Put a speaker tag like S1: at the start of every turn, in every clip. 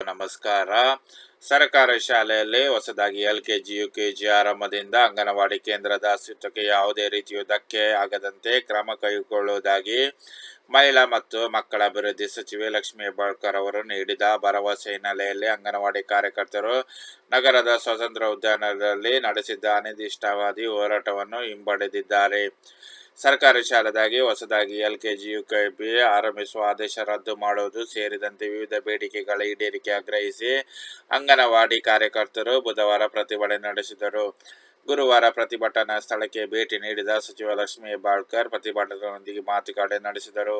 S1: ನಮಸ್ಕಾರ. ಸರ್ಕಾರಿ ಶಾಲೆಯಲ್ಲಿ ಹೊಸದಾಗಿ L K G, U K G ಆರಂಭದಿಂದ ಅಂಗನವಾಡಿ ಕೇಂದ್ರದ ಅಸ್ತಿತ್ವಕ್ಕೆ ಯಾವುದೇ ರೀತಿಯ ಧಕ್ಕೆ ಆಗದಂತೆ ಕ್ರಮ ಕೈಗೊಳ್ಳುವುದಾಗಿ ಮಹಿಳಾ ಮತ್ತು ಮಕ್ಕಳ ಅಭಿವೃದ್ಧಿ ಸಚಿವೆ ಲಕ್ಷ್ಮೀ ಹೆಬ್ಬಾಳ್ಕರ್ ಅವರು ನೀಡಿದ ಭರವಸೆ ಹಿನ್ನೆಲೆಯಲ್ಲಿ ಅಂಗನವಾಡಿ ಕಾರ್ಯಕರ್ತರು ನಗರದ ಸ್ವತಂತ್ರ ಉದ್ಯಾನದಲ್ಲಿ ನಡೆಸಿದ್ದ ಅನಿರ್ದಿಷ್ಟಾವಧಿ ಹೋರಾಟವನ್ನು ಹಿಂಪಡೆದಿದ್ದಾರೆ. ಸರ್ಕಾರಿ ಶಾಲೆದಾಗಿ ಹೊಸದಾಗಿ L K G U K G ಆರಂಭಿಸುವ ಆದೇಶ ರದ್ದು ಮಾಡುವುದು ಸೇರಿದಂತೆ ವಿವಿಧ ಬೇಡಿಕೆಗಳ ಈಡೇರಿಕೆ ಆಗ್ರಹಿಸಿ ಅಂಗನವಾಡಿ ಕಾರ್ಯಕರ್ತರು ಬುಧವಾರ ಪ್ರತಿಭಟನೆ ನಡೆಸಿದರು. ಗುರುವಾರ ಪ್ರತಿಭಟನಾ ಸ್ಥಳಕ್ಕೆ ಭೇಟಿ ನೀಡಿದ ಸಚಿವ ಲಕ್ಷ್ಮೀ ಬಾಳ್ಕರ್ ಪ್ರತಿಭಟನೆಯೊಂದಿಗೆ ಮಾತುಕತೆ ನಡೆಸಿದರು.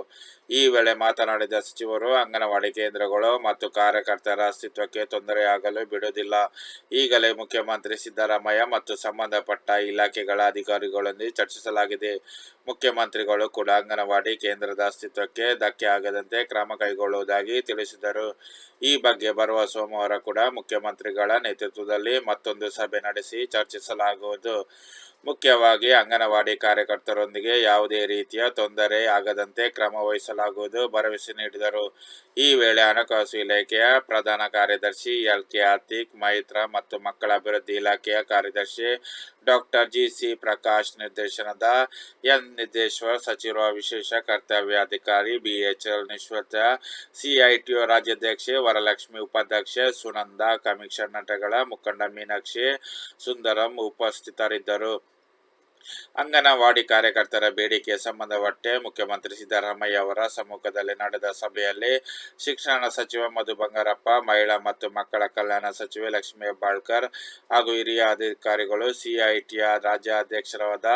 S1: ಈ ವೇಳೆ ಮಾತನಾಡಿದ ಸಚಿವರು, ಅಂಗನವಾಡಿ ಕೇಂದ್ರಗಳು ಮತ್ತು ಕಾರ್ಯಕರ್ತರ ಅಸ್ತಿತ್ವಕ್ಕೆ ತೊಂದರೆಯಾಗಲು ಬಿಡುವುದಿಲ್ಲ. ಈಗಲೇ ಮುಖ್ಯಮಂತ್ರಿ ಸಿದ್ದರಾಮಯ್ಯ ಮತ್ತು ಸಂಬಂಧಪಟ್ಟ ಇಲಾಖೆಗಳ ಅಧಿಕಾರಿಗಳೊಂದಿಗೆ ಚರ್ಚಿಸಲಾಗಿದೆ. ಮುಖ್ಯಮಂತ್ರಿಗಳು ಕೂಡ ಅಂಗನವಾಡಿ ಕೇಂದ್ರದ ಅಸ್ತಿತ್ವಕ್ಕೆ ಧಕ್ಕೆ ಆಗದಂತೆ ಕ್ರಮ ಕೈಗೊಳ್ಳುವುದಾಗಿ ತಿಳಿಸಿದರು. ಈ ಬಗ್ಗೆ ಬರುವ ಸೋಮವಾರ ಕೂಡ ಮುಖ್ಯಮಂತ್ರಿಗಳ ನೇತೃತ್ವದಲ್ಲಿ ಮತ್ತೊಂದು ಸಭೆ ನಡೆಸಿ go do. ಮುಖ್ಯವಾಗಿ ಅಂಗನವಾಡಿ ಕಾರ್ಯಕರ್ತರೊಂದಿಗೆ ಯಾವುದೇ ರೀತಿಯ ತೊಂದರೆ ಆಗದಂತೆ ಕ್ರಮ ವಹಿಸಲಾಗುವುದು. ಭರವಸೆ ನೀಡಿದರು. ಈ ವೇಳೆ ಹಣಕಾಸು ಇಲಾಖೆಯ ಪ್ರಧಾನ ಕಾರ್ಯದರ್ಶಿ ಎಲ್ ಕೆ ಆತಿಕ್, ಮೈತ್ರ ಮತ್ತು ಮಕ್ಕಳ ಅಭಿವೃದ್ಧಿ ಇಲಾಖೆಯ ಕಾರ್ಯದರ್ಶಿ ಡಾಕ್ಟರ್ ಜಿ ಸಿ ಪ್ರಕಾಶ್ ನಿರ್ದೇಶನದ ಎನ್. ನಿರ್ದೇಶ್ವರ್, ಸಚಿವ ವಿಶೇಷ ಕರ್ತವ್ಯಾಧಿಕಾರಿ ಬಿಎಚ್ಎಲ್ ನಿಶ್ವತ ಸಿಐಟಿಒ ರಾಜ್ಯಾಧ್ಯಕ್ಷೆ ವರಲಕ್ಷ್ಮಿ ಉಪಾಧ್ಯಕ್ಷೆ ಸುನಂದ ನಟಗಳ ಮುಖಂಡ ಮೀನಾಕ್ಷಿ ಸುಂದರಂ ಉಪಸ್ಥಿತರಿದ್ದರು. ಅಂಗನವಾಡಿ ಕಾರ್ಯಕರ್ತರ ಬೇಡಿಕೆ ಸಂಬಂಧಪಟ್ಟೆ ಮುಖ್ಯಮಂತ್ರಿ ಸಿದ್ದರಾಮಯ್ಯ ಅವರ ಸಮ್ಮುಖದಲ್ಲಿ ನಡೆದ ಸಭೆಯಲ್ಲಿ ಶಿಕ್ಷಣ ಸಚಿವ ಮಧು ಬಂಗಾರಪ್ಪ, ಮಹಿಳಾ ಮತ್ತು ಮಕ್ಕಳ ಕಲ್ಯಾಣ ಸಚಿವೆ ಲಕ್ಷ್ಮೀ ಹೆಬ್ಬಾಳ್ಕರ್ ಹಾಗೂ ಹಿರಿಯ ಅಧಿಕಾರಿಗಳು ಸಿಐಟಿಯ ರಾಜ್ಯಾಧ್ಯಕ್ಷರಾದ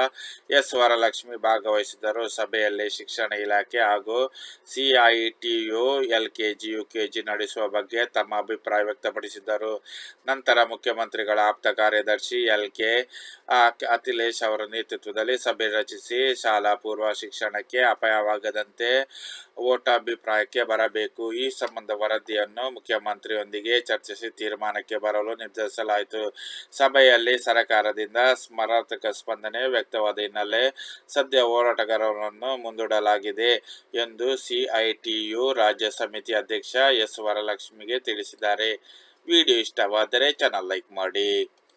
S1: ಎಸ್ ವರಲಕ್ಷ್ಮಿ ಭಾಗವಹಿಸಿದ್ದರು. ಸಭೆಯಲ್ಲಿ ಶಿಕ್ಷಣ ಇಲಾಖೆ ಹಾಗೂ ಸಿಐಟಿಯು ಎಲ್ಕೆಜಿ, ಯುಕೆಜಿ ನಡೆಸುವ ಬಗ್ಗೆ ತಮ್ಮ ಅಭಿಪ್ರಾಯ ವ್ಯಕ್ತಪಡಿಸಿದ್ದರು. ನಂತರ ಮುಖ್ಯಮಂತ್ರಿಗಳ ಆಪ್ತ ಕಾರ್ಯದರ್ಶಿ ಎಲ್ ಕೆ ಅಖಿಲೇಶ್ ಅವರ ನೇತೃತ್ವದಲ್ಲಿ ಸಭೆ ರಚಿಸಿ, ಶಾಲಾ ಪೂರ್ವ ಶಿಕ್ಷಣಕ್ಕೆ ಅಪಾಯವಾಗದಂತೆ ಓಟಾಭಿಪ್ರಾಯಕ್ಕೆ ಬರಬೇಕು. ಈ ಸಂಬಂಧ ವರದಿಯನ್ನು ಮುಖ್ಯಮಂತ್ರಿಯೊಂದಿಗೆ ಚರ್ಚಿಸಿ ತೀರ್ಮಾನಕ್ಕೆ ಬರಲು ನಿರ್ಧರಿಸಲಾಯಿತು. ಸಭೆಯಲ್ಲಿ ಸರ್ಕಾರದಿಂದ ಸ್ಮರಾರ್ಥಕ ಸ್ಪಂದನೆ ವ್ಯಕ್ತವಾದ ಹಿನ್ನೆಲೆ ಸದ್ಯ ಹೋರಾಟಗಾರರನ್ನು ಮುಂದೂಡಲಾಗಿದೆ ಎಂದು ಸಿಐಟಿಯು ರಾಜ್ಯ ಸಮಿತಿ ಅಧ್ಯಕ್ಷ ಎಸ್ ವರಲಕ್ಷ್ಮಿಗೆ ತಿಳಿಸಿದ್ದಾರೆ. ವಿಡಿಯೋ ಇಷ್ಟವಾದರೆ ಚಾನಲ್ ಲೈಕ್ ಮಾಡಿ.